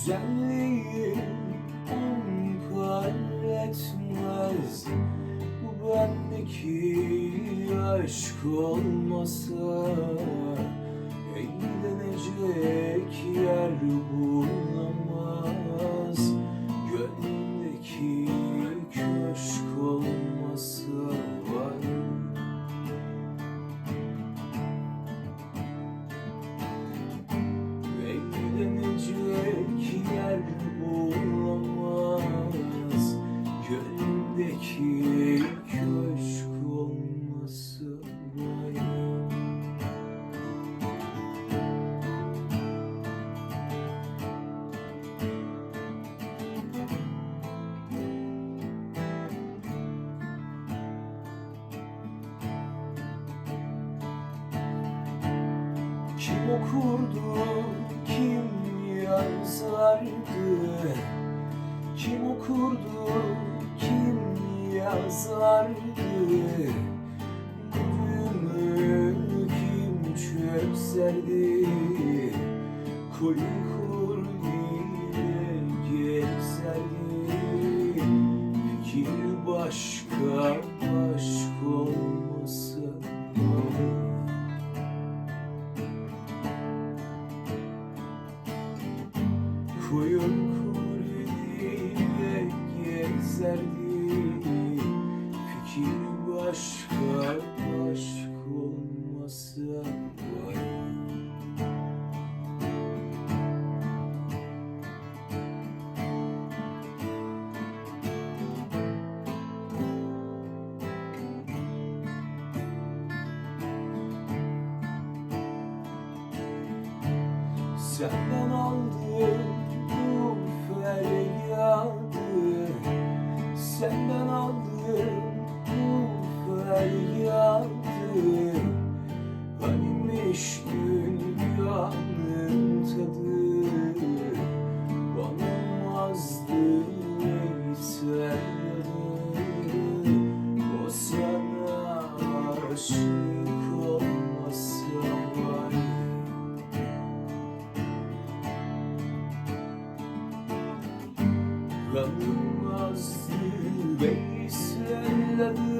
Güzelliğin on etmez Bu bendeki aşk olmasa yer bulamaz Gönlümdeki köşk olmasa var Kim okurdu, kim yazardı. Kim okurdu, kim yazardı? Gülümü kim çökserdi Koyun kur Koyun kurdiye gezerdi. Fikir başka aşk olmasa Senden aldım bu feryadı Senden aldım bu feryadı Hanimiş Yanılmazdı Veysel adı O